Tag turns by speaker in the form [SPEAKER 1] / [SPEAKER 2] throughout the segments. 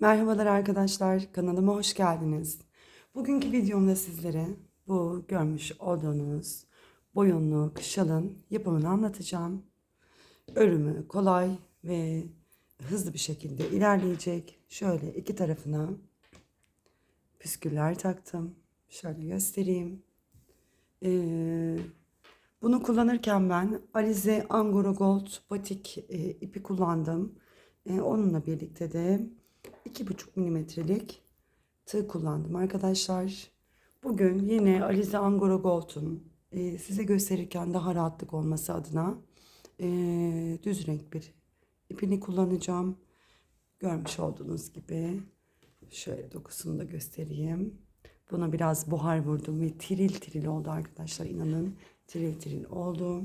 [SPEAKER 1] Merhabalar arkadaşlar, kanalıma hoş geldiniz. Bugünkü videomda sizlere bu görmüş olduğunuz boyunluk şalın yapımını anlatacağım. Örümü kolay ve hızlı bir şekilde ilerleyecek. Şöyle iki tarafına püsküller taktım. Şöyle göstereyim. Ee, bunu kullanırken ben Alize Angora Gold batik e, ipi kullandım. E, onunla birlikte de 2,5 milimetrelik tığ kullandım arkadaşlar. Bugün yine Alize Angora Gold'un e, size gösterirken daha rahatlık olması adına e, düz renk bir ipini kullanacağım. Görmüş olduğunuz gibi şöyle dokusunu da göstereyim. Buna biraz buhar vurdum ve tiril tiril oldu arkadaşlar inanın tiril tiril oldu.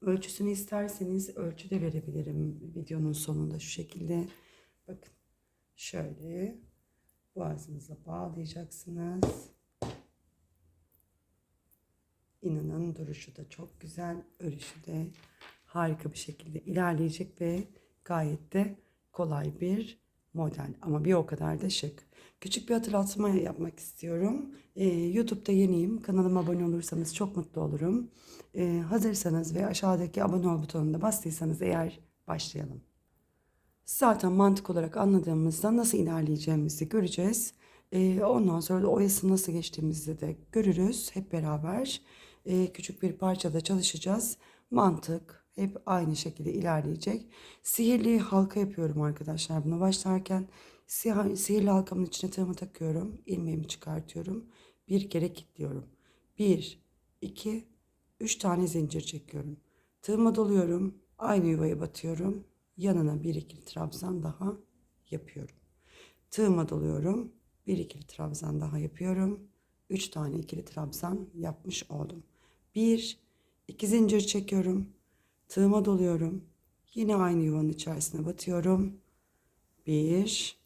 [SPEAKER 1] Ölçüsünü isterseniz ölçü de verebilirim videonun sonunda şu şekilde. Bakın şöyle boğazınıza bağlayacaksınız. İnanın duruşu da çok güzel, örüşü de harika bir şekilde ilerleyecek ve gayet de kolay bir model ama bir o kadar da şık. Küçük bir hatırlatma yapmak istiyorum. Ee, YouTube'da yeniyim. Kanalıma abone olursanız çok mutlu olurum. Ee, hazırsanız ve aşağıdaki abone ol butonuna bastıysanız eğer başlayalım. Zaten mantık olarak anladığımızda nasıl ilerleyeceğimizi göreceğiz. Ee, ondan sonra da oyası nasıl geçtiğimizi de görürüz hep beraber. Ee, küçük bir parçada çalışacağız. Mantık hep aynı şekilde ilerleyecek. Sihirli halka yapıyorum arkadaşlar buna başlarken. Sih- Sihirli halkamın içine tığımı takıyorum. ilmeğimi çıkartıyorum. Bir kere kilitliyorum. Bir, iki, üç tane zincir çekiyorum. Tığıma doluyorum. Aynı yuvaya batıyorum. Yanına bir ikili trabzan daha yapıyorum. Tığıma doluyorum. Bir ikili trabzan daha yapıyorum. Üç tane ikili trabzan yapmış oldum. Bir, iki zincir çekiyorum. Tığıma doluyorum. Yine aynı yuvanın içerisine batıyorum. Bir,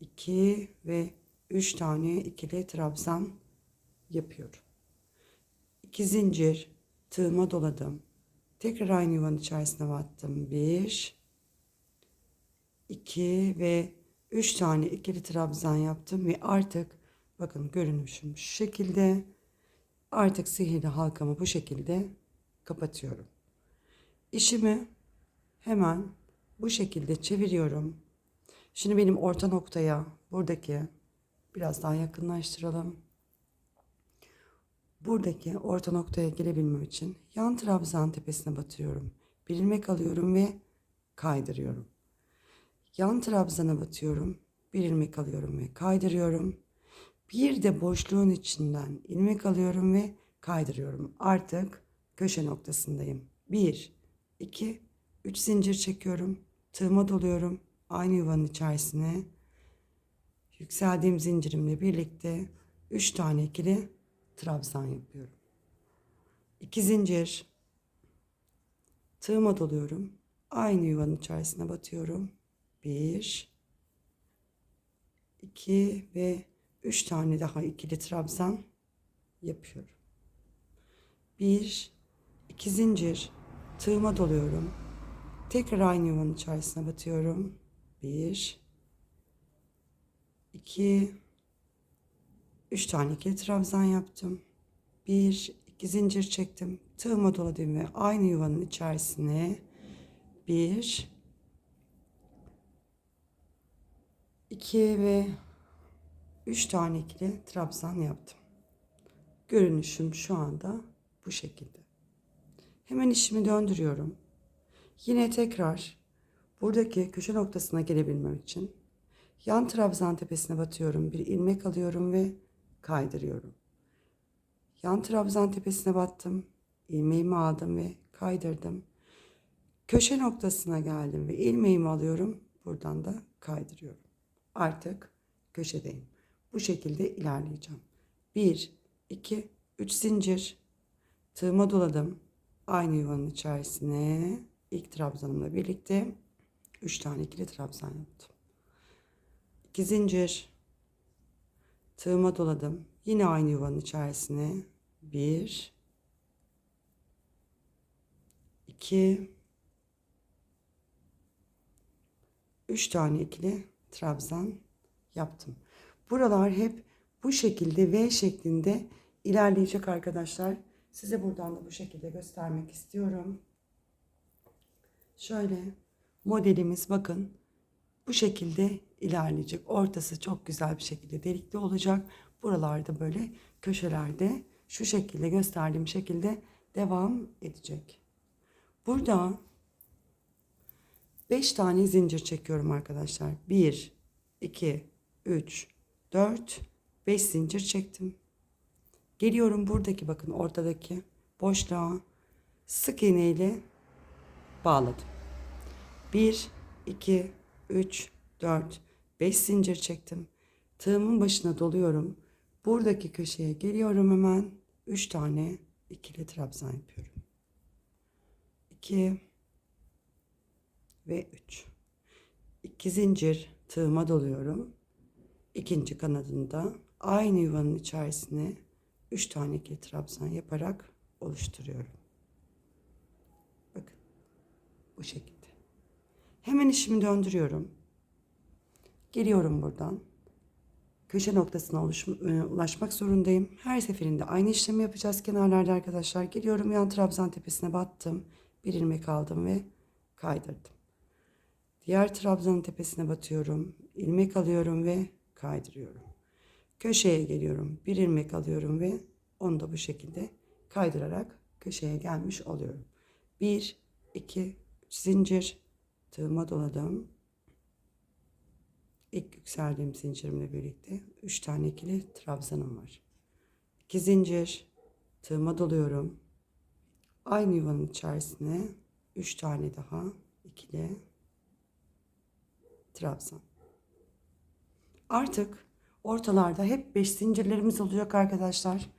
[SPEAKER 1] iki ve üç tane ikili trabzan yapıyorum. İki zincir tığıma doladım. Tekrar aynı yuvanın içerisine battım. Bir, iki ve üç tane ikili trabzan yaptım ve artık bakın görünüşüm şu şekilde. Artık sihirli halkamı bu şekilde kapatıyorum. İşimi hemen bu şekilde çeviriyorum. Şimdi benim orta noktaya buradaki biraz daha yakınlaştıralım. Buradaki orta noktaya gelebilmem için yan trabzan tepesine batıyorum. Bir ilmek alıyorum ve kaydırıyorum. Yan trabzana batıyorum. Bir ilmek alıyorum ve kaydırıyorum. Bir de boşluğun içinden ilmek alıyorum ve kaydırıyorum. Artık köşe noktasındayım. 1, 2, 3 zincir çekiyorum. Tığıma doluyorum. Aynı yuvanın içerisine yükseldiğim zincirimle birlikte 3 tane ikili trabzan yapıyorum. 2 zincir tığıma doluyorum. Aynı yuvanın içerisine batıyorum. 1 2 ve 3 tane daha ikili trabzan yapıyorum. 1 2 zincir tığıma doluyorum. Tekrar aynı yuvanın içerisine batıyorum. 1 2 3 tane ikili trabzan yaptım. 1 2 zincir çektim. Tığıma doladım ve aynı yuvanın içerisine 1 2 ve 3 tane ikili trabzan yaptım. Görünüşüm şu anda bu şekilde. Hemen işimi döndürüyorum. Yine tekrar buradaki köşe noktasına gelebilmem için yan trabzan tepesine batıyorum. Bir ilmek alıyorum ve kaydırıyorum. Yan trabzan tepesine battım. ilmeğimi aldım ve kaydırdım. Köşe noktasına geldim ve ilmeğimi alıyorum. Buradan da kaydırıyorum. Artık köşedeyim. Bu şekilde ilerleyeceğim. 1, 2, 3 zincir. Tığıma doladım. Aynı yuvanın içerisine ilk trabzanımla birlikte 3 tane ikili trabzan yaptım. 2 zincir. Tığıma doladım. Yine aynı yuvanın içerisine 1 2 3 tane ikili trabzan yaptım. Buralar hep bu şekilde V şeklinde ilerleyecek arkadaşlar. Size buradan da bu şekilde göstermek istiyorum. Şöyle modelimiz bakın bu şekilde ilerleyecek. Ortası çok güzel bir şekilde delikli olacak. Buralarda böyle köşelerde şu şekilde gösterdiğim şekilde devam edecek. Burada 5 tane zincir çekiyorum arkadaşlar. 1, 2, 3, 4, 5 zincir çektim. Geliyorum buradaki bakın ortadaki boşluğa sık iğne ile bağladım. 1, 2, 3, 4, 5 zincir çektim. Tığımın başına doluyorum. Buradaki köşeye geliyorum hemen. 3 tane ikili trabzan yapıyorum. 2 ve 3. 2 zincir tığıma doluyorum. İkinci kanadında aynı yuvanın içerisine 3 tane ikili trabzan yaparak oluşturuyorum. Bakın bu şekilde. Hemen işimi döndürüyorum. Geliyorum buradan. Köşe noktasına e, ulaşmak zorundayım. Her seferinde aynı işlemi yapacağız kenarlarda arkadaşlar. Geliyorum yan trabzan tepesine battım. Bir ilmek aldım ve kaydırdım. Diğer trabzanın tepesine batıyorum. ilmek alıyorum ve kaydırıyorum. Köşeye geliyorum. Bir ilmek alıyorum ve onu da bu şekilde kaydırarak köşeye gelmiş oluyorum. 1, 2, 3 zincir tığıma doladım. İlk yükseldiğim zincirimle birlikte 3 tane ikili trabzanım var. 2 zincir tığıma doluyorum. Aynı yuvanın içerisine 3 tane daha ikili trabzan. Artık ortalarda hep 5 zincirlerimiz olacak arkadaşlar.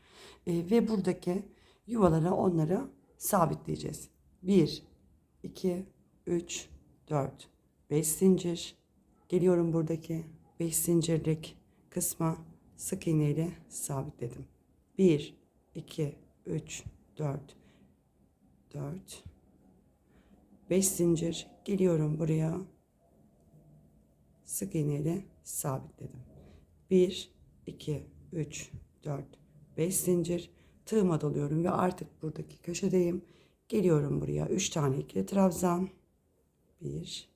[SPEAKER 1] Ee, ve buradaki yuvalara onları sabitleyeceğiz. 1, 2, 3, 4, 5 zincir. Geliyorum buradaki 5 zincirlik kısma sık iğne ile sabitledim. 1, 2, 3, 4, 4, 5 zincir. Geliyorum buraya sık iğne ile sabitledim. 1, 2, 3, 4, 5 zincir. Tığıma doluyorum ve artık buradaki köşedeyim. Geliyorum buraya 3 tane ikili trabzan. 1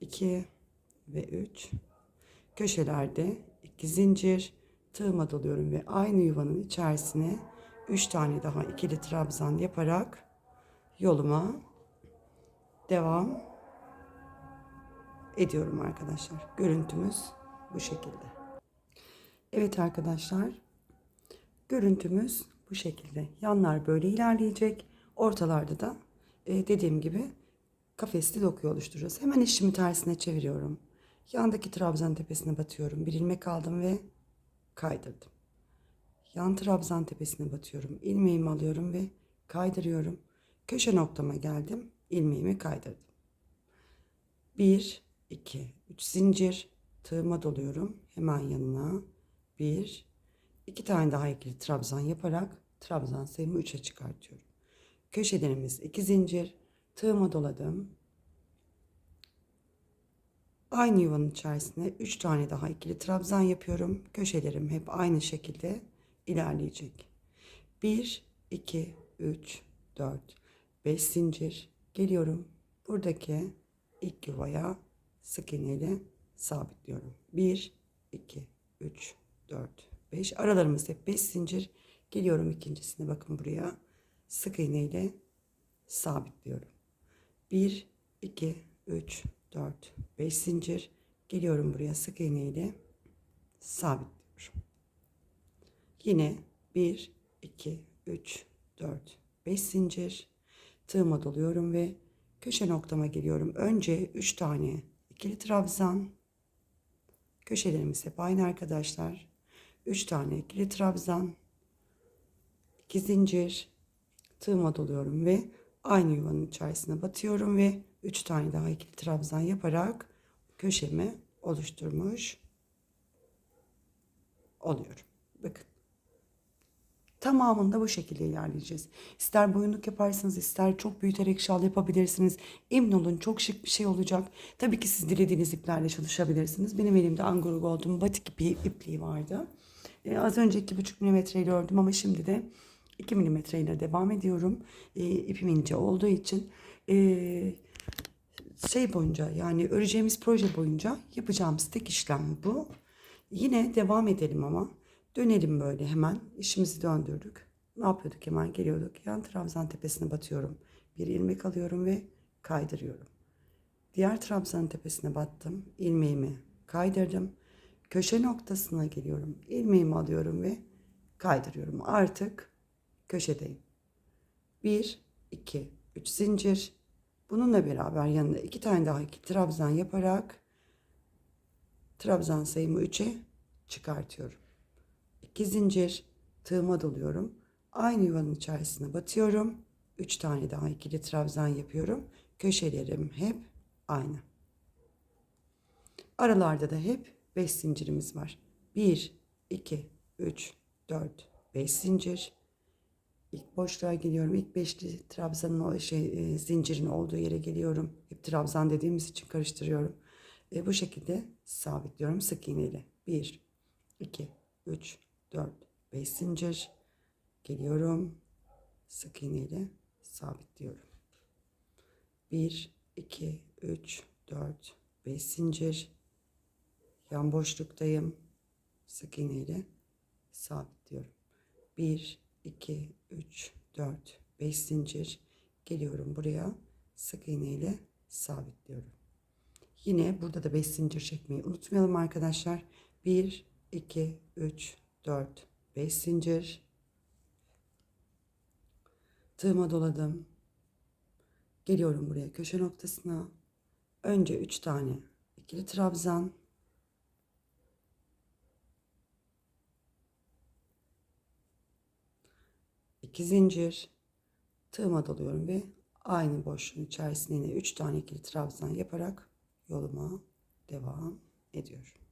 [SPEAKER 1] 2 ve 3 köşelerde 2 zincir tığıma doluyorum ve aynı yuvanın içerisine 3 tane daha ikili trabzan yaparak yoluma devam ediyorum arkadaşlar. Görüntümüz bu şekilde. Evet arkadaşlar. Görüntümüz bu şekilde. Yanlar böyle ilerleyecek. Ortalarda da e, dediğim gibi kafesli doku oluşturacağız. Hemen işimi tersine çeviriyorum. Yandaki trabzan tepesine batıyorum. Bir ilmek aldım ve kaydırdım. Yan trabzan tepesine batıyorum. İlmeğimi alıyorum ve kaydırıyorum. Köşe noktama geldim. İlmeğimi kaydırdım. 1, 2, 3 zincir. Tığıma doluyorum. Hemen yanına 1, 2 tane daha ikili trabzan yaparak trabzan sayımı 3'e çıkartıyorum. Köşelerimiz 2 zincir. Tığıma doladım. Aynı yuvanın içerisine 3 tane daha ikili trabzan yapıyorum. Köşelerim hep aynı şekilde ilerleyecek. 1, 2, 3, 4, 5 zincir. Geliyorum. Buradaki ilk yuvaya sık iğne ile sabitliyorum. 1, 2, 3, 4, 5. Aralarımız hep 5 zincir. Geliyorum ikincisine bakın buraya. Sık iğne ile sabitliyorum. 1, 2, 3, 4, 5 zincir. Geliyorum buraya sık iğne ile sabitliyorum. Yine 1, 2, 3, 4, 5 zincir. Tığıma doluyorum ve köşe noktama geliyorum. Önce 3 tane ikili trabzan. Köşelerimiz hep aynı arkadaşlar. 3 tane ikili trabzan. 2 zincir. Tığıma doluyorum ve aynı yuvanın içerisine batıyorum ve 3 tane daha ikili trabzan yaparak köşemi oluşturmuş oluyorum. Bakın. Tamamında bu şekilde ilerleyeceğiz. İster boyunluk yaparsınız, ister çok büyüterek şal yapabilirsiniz. Emin olun çok şık bir şey olacak. Tabii ki siz dilediğiniz iplerle çalışabilirsiniz. Benim elimde Angora Gold'un batik ipi, ipliği vardı. Ee, az önce 2,5 mm ile ördüm ama şimdi de 2 mm ile devam ediyorum. Ee, ipim ince olduğu için. Ee, şey boyunca yani öreceğimiz proje boyunca yapacağımız tek işlem bu. Yine devam edelim ama dönelim böyle hemen işimizi döndürdük. Ne yapıyorduk hemen geliyorduk yan trabzan tepesine batıyorum. Bir ilmek alıyorum ve kaydırıyorum. Diğer trabzanın tepesine battım. ilmeğimi kaydırdım. Köşe noktasına geliyorum. ilmeğimi alıyorum ve kaydırıyorum. Artık köşedeyim. 1, 2, 3 zincir. Bununla beraber yanında iki tane daha iki trabzan yaparak trabzan sayımı 3'e çıkartıyorum. 2 zincir tığıma doluyorum. Aynı yuvanın içerisine batıyorum. 3 tane daha ikili trabzan yapıyorum. Köşelerim hep aynı. Aralarda da hep 5 zincirimiz var. 1, 2, 3, 4, 5 zincir. Boşluğa geliyorum. İlk beşli trabzanın o şey e, zincirin olduğu yere geliyorum. Hep trabzan dediğimiz için karıştırıyorum. E, bu şekilde sabitliyorum sık iğne ile. 1, 2, 3, 4, 5 zincir. Geliyorum. Sık iğne ile sabitliyorum. 1, 2, 3, 4, 5 zincir. Yan boşluktayım. Sık iğne ile sabitliyorum. 1, 2, 3, 4, 5 zincir. Geliyorum buraya. Sık iğne ile sabitliyorum. Yine burada da 5 zincir çekmeyi unutmayalım arkadaşlar. 1, 2, 3, 4, 5 zincir. Tığıma doladım. Geliyorum buraya köşe noktasına. Önce 3 tane ikili trabzan. İki zincir tığıma doluyorum ve aynı boşluğun içerisine yine 3 tane ikili trabzan yaparak yoluma devam ediyorum.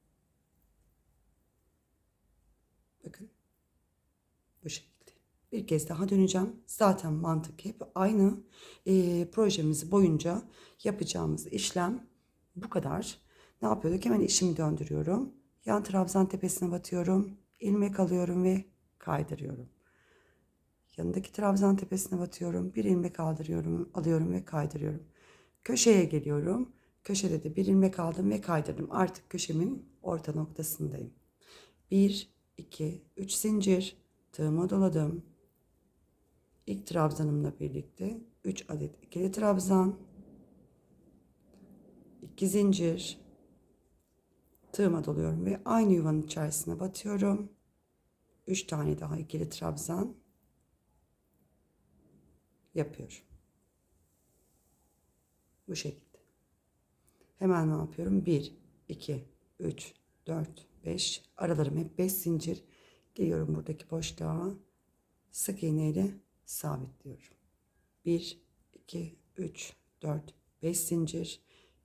[SPEAKER 1] Bakın bu şekilde. Bir kez daha döneceğim. Zaten mantık hep aynı. Ee, projemiz boyunca yapacağımız işlem bu kadar. Ne yapıyorduk? Hemen işimi döndürüyorum. Yan trabzan tepesine batıyorum. ilmek alıyorum ve kaydırıyorum. Yanındaki trabzan tepesine batıyorum. Bir ilmek aldırıyorum, alıyorum ve kaydırıyorum. Köşeye geliyorum. Köşede de bir ilmek aldım ve kaydırdım. Artık köşemin orta noktasındayım. 1, 2, 3 zincir. Tığıma doladım. İlk trabzanımla birlikte 3 adet ikili trabzan. 2 zincir. Tığıma doluyorum ve aynı yuvanın içerisine batıyorum. 3 tane daha ikili trabzan yapıyorum. Bu şekilde. Hemen ne yapıyorum? 1, 2, 3, 4, 5. Aralarım hep 5 zincir. Geliyorum buradaki boşluğa. Sık iğne ile sabitliyorum. 1, 2, 3, 4, 5 zincir.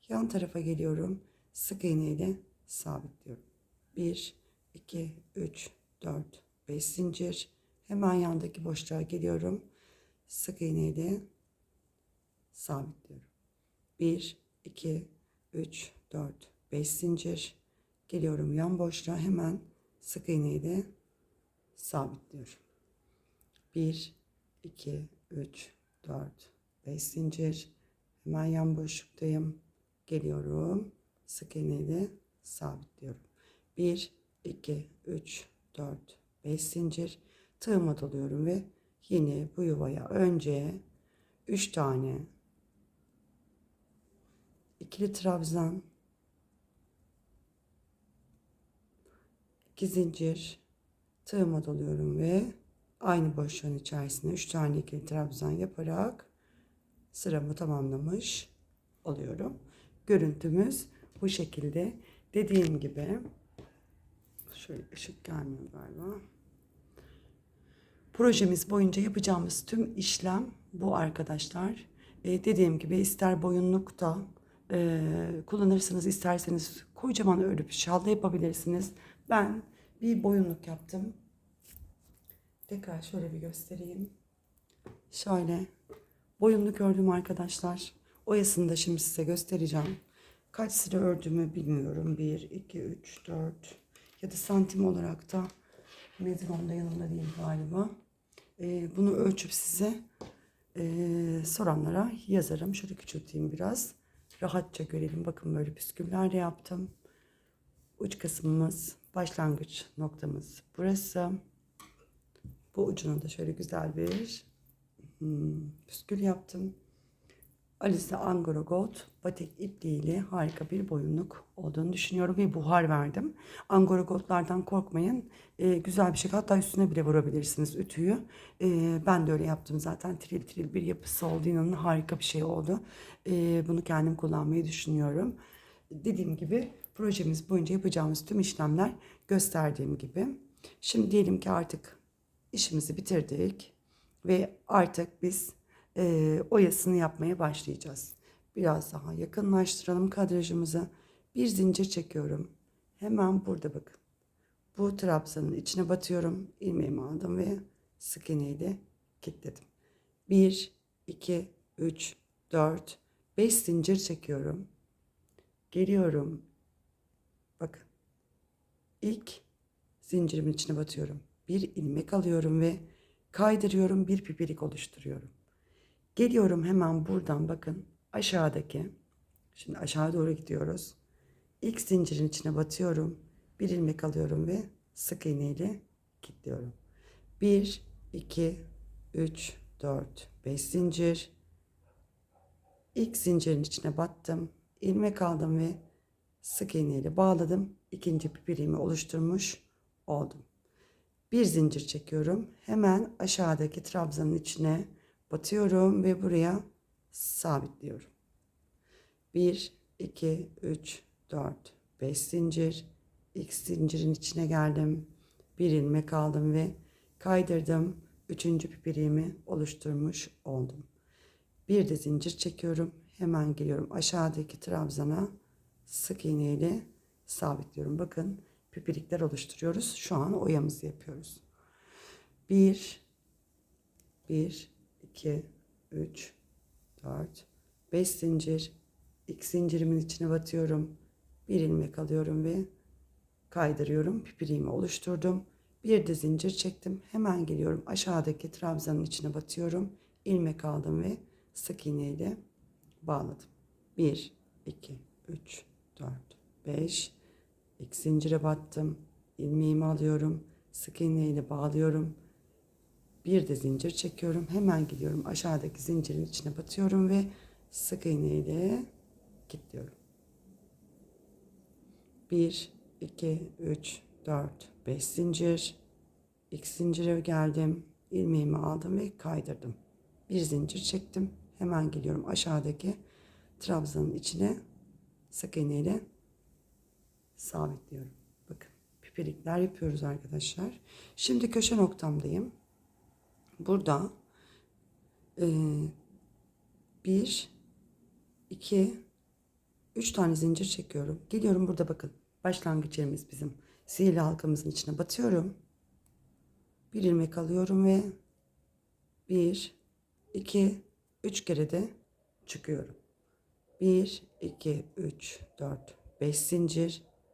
[SPEAKER 1] Yan tarafa geliyorum. Sık iğne ile sabitliyorum. 1, 2, 3, 4, 5 zincir. Hemen yandaki boşluğa geliyorum sık iğne ile sabitliyorum. 1, 2, 3, 4, 5 zincir. Geliyorum yan boşluğa hemen sık iğne ile sabitliyorum. 1, 2, 3, 4, 5 zincir. Hemen yan boşluktayım. Geliyorum. Sık iğne ile sabitliyorum. 1, 2, 3, 4, 5 zincir. Tığıma doluyorum ve yine bu yuvaya önce 3 tane ikili trabzan 2 zincir tığıma doluyorum ve aynı boşluğun içerisine 3 tane ikili trabzan yaparak sıramı tamamlamış oluyorum. Görüntümüz bu şekilde. Dediğim gibi şöyle ışık gelmiyor galiba. Projemiz boyunca yapacağımız tüm işlem bu arkadaşlar. E, dediğim gibi ister boyunlukta e, kullanırsınız isterseniz kocaman örüp şalda yapabilirsiniz. Ben bir boyunluk yaptım. Tekrar şöyle bir göstereyim. Şöyle boyunluk ördüm arkadaşlar. Oyasını da şimdi size göstereceğim. Kaç sıra ördüğümü bilmiyorum. 1, 2, 3, 4 ya da santim olarak da Medron'da yanımda değil galiba. Ee, bunu ölçüp size ee, soranlara yazarım. Şöyle küçülteyim biraz. Rahatça görelim. Bakın böyle püsküller yaptım. Uç kısmımız, başlangıç noktamız burası. Bu ucuna da şöyle güzel bir hmm, püskül yaptım. Alice Angora Gold batik ipliğiyle harika bir boyunluk olduğunu düşünüyorum ve buhar verdim. Angora Gold'lardan korkmayın. Ee, güzel bir şey hatta üstüne bile vurabilirsiniz ütüyü. Ee, ben de öyle yaptım zaten. Tril tril bir yapısı oldu. İnanın harika bir şey oldu. Ee, bunu kendim kullanmayı düşünüyorum. Dediğim gibi projemiz boyunca yapacağımız tüm işlemler gösterdiğim gibi. Şimdi diyelim ki artık işimizi bitirdik ve artık biz e, oyasını yapmaya başlayacağız. Biraz daha yakınlaştıralım kadrajımızı. Bir zincir çekiyorum. Hemen burada bakın. Bu trabzanın içine batıyorum. ilmeğimi aldım ve sık iğneyle kilitledim. 1, 2, 3, 4, 5 zincir çekiyorum. Geliyorum. Bakın. İlk zincirimin içine batıyorum. Bir ilmek alıyorum ve kaydırıyorum. Bir pipirik oluşturuyorum. Geliyorum hemen buradan bakın aşağıdaki. Şimdi aşağı doğru gidiyoruz. İlk zincirin içine batıyorum. Bir ilmek alıyorum ve sık iğne ile kilitliyorum. 1, 2, 3, 4, 5 zincir. İlk zincirin içine battım. ilmek aldım ve sık iğne ile bağladım. İkinci pipiriğimi oluşturmuş oldum. Bir zincir çekiyorum. Hemen aşağıdaki trabzanın içine batıyorum ve buraya sabitliyorum. 1, 2, 3, 4, 5 zincir. İlk zincirin içine geldim. Bir ilmek aldım ve kaydırdım. Üçüncü pipiriğimi oluşturmuş oldum. Bir de zincir çekiyorum. Hemen geliyorum aşağıdaki trabzana sık iğne ile sabitliyorum. Bakın pipirikler oluşturuyoruz. Şu an oyamızı yapıyoruz. 1 1 2 3 4 5 zincir ilk zincirimin içine batıyorum. Bir ilmek alıyorum ve kaydırıyorum. Pipiriğimi oluşturdum. Bir de zincir çektim. Hemen geliyorum aşağıdaki trabzanın içine batıyorum. ilmek aldım ve sık iğne ile bağladım. 1 2 3 4 5 İlk zincire battım. ilmeğimi alıyorum. Sık iğne ile bağlıyorum. Bir de zincir çekiyorum. Hemen gidiyorum. Aşağıdaki zincirin içine batıyorum ve sık iğne ile kilitliyorum. 1, 2, 3, 4, 5 zincir. İlk zincire geldim. ilmeğimi aldım ve kaydırdım. Bir zincir çektim. Hemen geliyorum aşağıdaki trabzanın içine sık iğne ile sabitliyorum. Bakın pipirikler yapıyoruz arkadaşlar. Şimdi köşe noktamdayım. Burada e, bir, iki, üç tane zincir çekiyorum. Geliyorum burada bakın. Başlangıç yerimiz bizim. Sihirli halkamızın içine batıyorum. Bir ilmek alıyorum ve bir, iki, üç kere de çıkıyorum. Bir, iki, üç, dört, beş zincir